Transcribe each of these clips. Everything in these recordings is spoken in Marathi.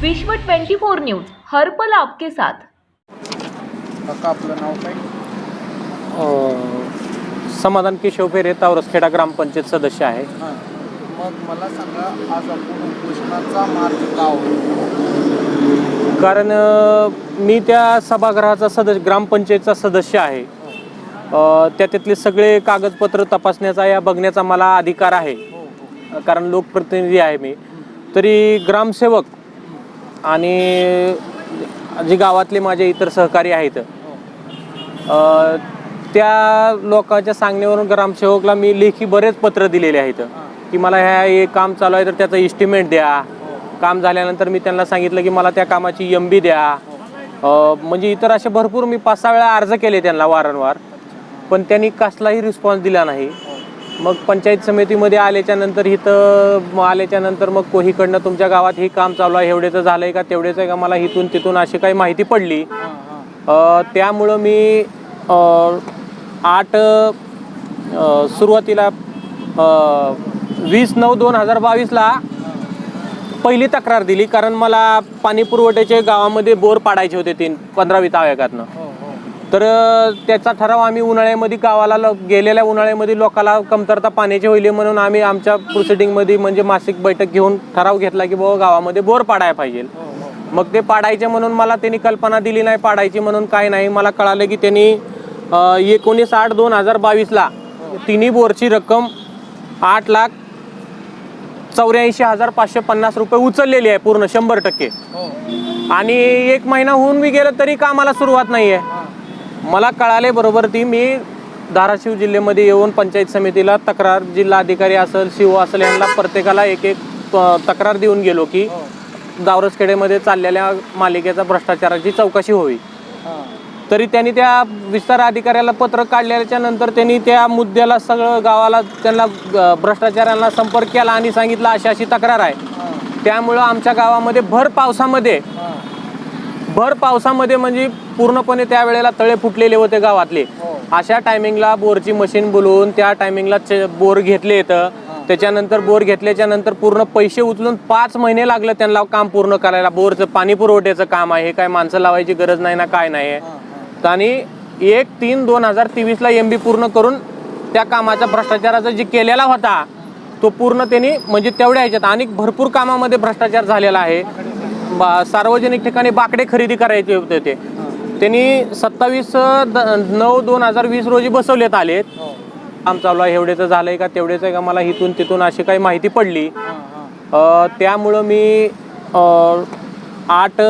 विश्व 24 न्यूज हर्पल आपके साथ. काका आपलं नाव काय? अ, समाधान केशव पेरे तावरसखेडा ग्रामपंचायत सदस्य आहे. हां. मग मला सांगा आज आपण उपोषणाचा मार्ग का होतो कारण अ, मी त्या सभागृहाचा सदस्य ग्रामपंचायतचा सदस्य आहे. अ, त्याच्यातले सगळे कागदपत्र तपासण्याचा या बघण्याचा मला अधिकार आहे. हो हो. कारण लोकप्रतिनिधी आहे मी. तरी ग्रामसेवक आणि जे गावातले माझे इतर सहकारी आहेत अ, त्या लोकांच्या सांगण्यावरून ग्रामसेवकला मी लेखी बरेच पत्र दिलेले आहेत. की मला ह्या हे काम चालू आहे तर त्याचं इस्टिमेट द्या. काम झाल्यानंतर मी त्यांना सांगितलं की मला त्या कामाची एम बी द्या. अ, म्हणजे इतर असे भरपूर मी पाच सहा वेळा अर्ज केले त्यांना वारंवार. पण त्यांनी कसलाही रिस्पॉन्स दिला नाही. मग पंचायत समितीमध्ये आल्याच्यानंतर इथं आल्याच्यानंतर मग कोहीकडनं तुमच्या गावात हे काम चालू आहे एवढेचं झालं आहे का तेवढेच आहे का मला इथून तिथून अशी काही माहिती पडली. त्यामुळं मी आठ सुरुवातीला वीस नऊ दोन हजार बावीसला पहिली तक्रार दिली कारण मला पाणी पुरवठ्याचे गावामध्ये बोर पाडायचे होते तीन पंधरावी ताव्याकातनं तर त्याचा ठराव आम्ही उन्हाळ्यामध्ये गावाला ल- गेलेल्या उन्हाळ्यामध्ये लोकाला कमतरता पाण्याची होईल म्हणून आम्ही आमच्या प्रोसिडिंगमध्ये म्हणजे मासिक बैठक घेऊन ठराव घेतला की बाबा गावामध्ये बोर पाडायला पाहिजे. हो हो. मग ते पाडायचे म्हणून मला त्यांनी कल्पना दिली नाही पाडायची म्हणून काय नाही. मला कळालं की त्यांनी एकोणीस आठ दोन हजार बावीसला तिन्ही बोरची रक्कम आठ लाख चौऱ्याऐंशी हजार पाचशे पन्नास रुपये उचललेली आहे पूर्ण शंभर टक्के. हो. आणि एक महिना होऊन बी गेलं तरी कामाला सुरुवात नाही आहे मला कळाले बरोबर ती मी धाराशिव जिल्ह्यामध्ये येऊन पंचायत समितीला तक्रार जिल्हाधिकारी असेल शिव असेल यांना प्रत्येकाला एक एक तक्रार देऊन गेलो की हो. दावरसखेडेमध्ये चाललेल्या मालिकेचा भ्रष्टाचाराची चौकशी व्हावी हां तरी त्यांनी त्या विस्तार अधिकाऱ्याला पत्र काढल्याच्या नंतर त्यांनी त्या मुद्द्याला सगळं गावाला त्यांना भ्रष्टाचारांना संपर्क केला आणि सांगितलं अशी अशी तक्रार आहे. हां. त्यामुळं आमच्या गावामध्ये भर पावसामध्ये हां. भर पावसामध्ये म्हणजे पूर्णपणे त्यावेळेला तळे फुटलेले होते गावातले. हो. अशा टायमिंगला बोरची मशीन बोलवून त्या टायमिंगला चे- बोर घेतले येतं त्याच्यानंतर बोर घेतल्याच्या नंतर पूर्ण पैसे उचलून पाच महिने लागले त्यांना काम पूर्ण करायला. बोरचं पाणी पुरवठ्याचं काम आहे. काय माणसं लावायची गरज नाही ना काय नाही आणि एक तीन दोन हजार तेवीसला एम बी पूर्ण करून त्या कामाचा भ्रष्टाचाराचा जे केलेला होता तो पूर्ण त्यांनी म्हणजे तेवढ्या ह्याच्यात. आणि भरपूर कामामध्ये भ्रष्टाचार झालेला आहे. बा- सार्वजनिक ठिकाणी बाकडे खरेदी करायचे होते ते. त्यांनी सत्तावीस नऊ दोन हजार वीस रोजी बसवण्यात आलेत. हो. काम चालू आहे एवढेचं झालंय का तेवढेच आहे का मला इथून तिथून अशी काही माहिती पडली. हां हां. त्यामुळं मी आठ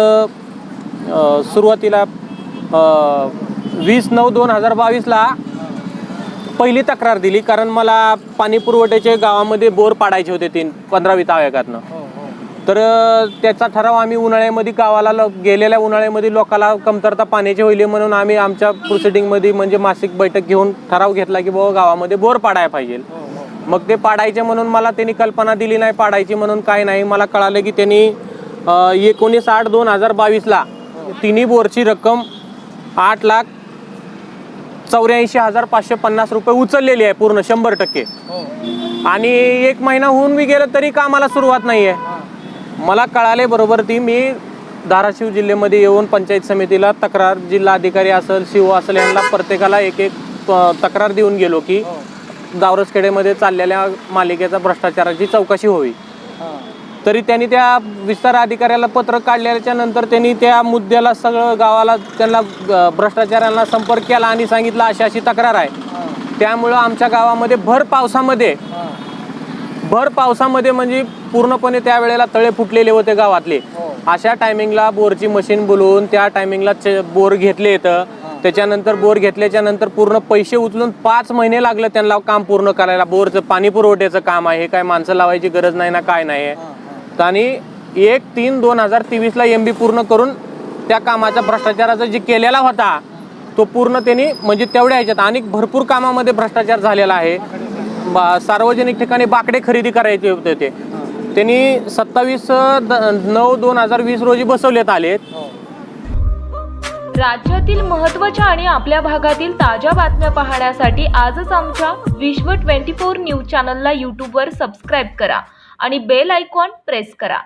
सुरुवातीला वीस नऊ दोन हजार बावीसला पहिली तक्रार दिली कारण मला पाणी पुरवठ्याचे गावामध्ये बोर पाडायचे होते तीन पंधरावी ताव्याकातनं हो हो. तर त्याचा ठराव आम्ही उन्हाळ्यामध्ये गावाला ल- गेलेल्या उन्हाळ्यामध्ये लोकाला कमतरता पाण्याची होईल म्हणून आम्ही आमच्या प्रोसिडिंगमध्ये म्हणजे मासिक बैठक घेऊन ठराव घेतला की बाबा गावामध्ये बोर पाडायला पाहिजे. हो हो. मग ते पाडायचे म्हणून मला त्यांनी कल्पना दिली नाही पाडायची म्हणून काय नाही. मला कळालं की त्यांनी एकोणीस आठ दोन हजार बावीसला तिन्ही बोरची रक्कम आठ लाख चौऱ्याऐंशी हजार पाचशे पन्नास रुपये उचललेली आहे पूर्ण शंभर टक्के. हो. आणि एक महिना होऊन बी गेलं तरी कामाला सुरुवात नाही आहे मला कळाले बरोबर ती मी धाराशिव जिल्ह्यामध्ये येऊन पंचायत समितीला तक्रार जिल्हाधिकारी असेल शिव असेल यांना प्रत्येकाला एक एक तक्रार देऊन गेलो की हो. दावरसखेडेमध्ये चाललेल्या मालिकेचा भ्रष्टाचाराची चौकशी व्हावी हां तरी त्यांनी त्या विस्तार अधिकाऱ्याला पत्र काढल्याच्या नंतर त्यांनी त्या मुद्द्याला सगळं गावाला त्यांना भ्रष्टाचारांना संपर्क केला आणि सांगितलं अशी अशी तक्रार आहे. हां. त्यामुळं आमच्या गावामध्ये भर पावसामध्ये हां. भर पावसामध्ये म्हणजे पूर्णपणे त्यावेळेला तळे फुटलेले होते गावातले. हो. अशा टायमिंगला बोरची मशीन बोलवून त्या टायमिंगला चे- बोर घेतले येतं त्याच्यानंतर बोर घेतल्याच्या नंतर पूर्ण पैसे उचलून पाच महिने लागले त्यांना काम पूर्ण करायला. बोरचं पाणी पुरवठ्याचं काम आहे. काय माणसं लावायची गरज नाही ना काय नाही आणि एक तीन दोन हजार तेवीसला एम बी पूर्ण करून त्या कामाचा भ्रष्टाचाराचा जे केलेला होता तो पूर्ण त्यांनी म्हणजे तेवढ्या ह्याच्यात आणि भरपूर कामामध्ये भ्रष्टाचार झालेला आहे. बा सार्वजनिक ठिकाणी बाकडे खरेदी करायचे होते ते. त्यांनी सत्तावीस नऊ दोन हजार वीस रोजी बसवण्यात आले राज्यातील महत्त्वाच्या आणि आपल्या भागातील ताज्या बातम्या पाहण्यासाठी आजच आमच्या विश्व 24 न्यूज चॅनलला यूट्यूबवर सबस्क्राईब करा आणि बेल आयकॉन प्रेस करा.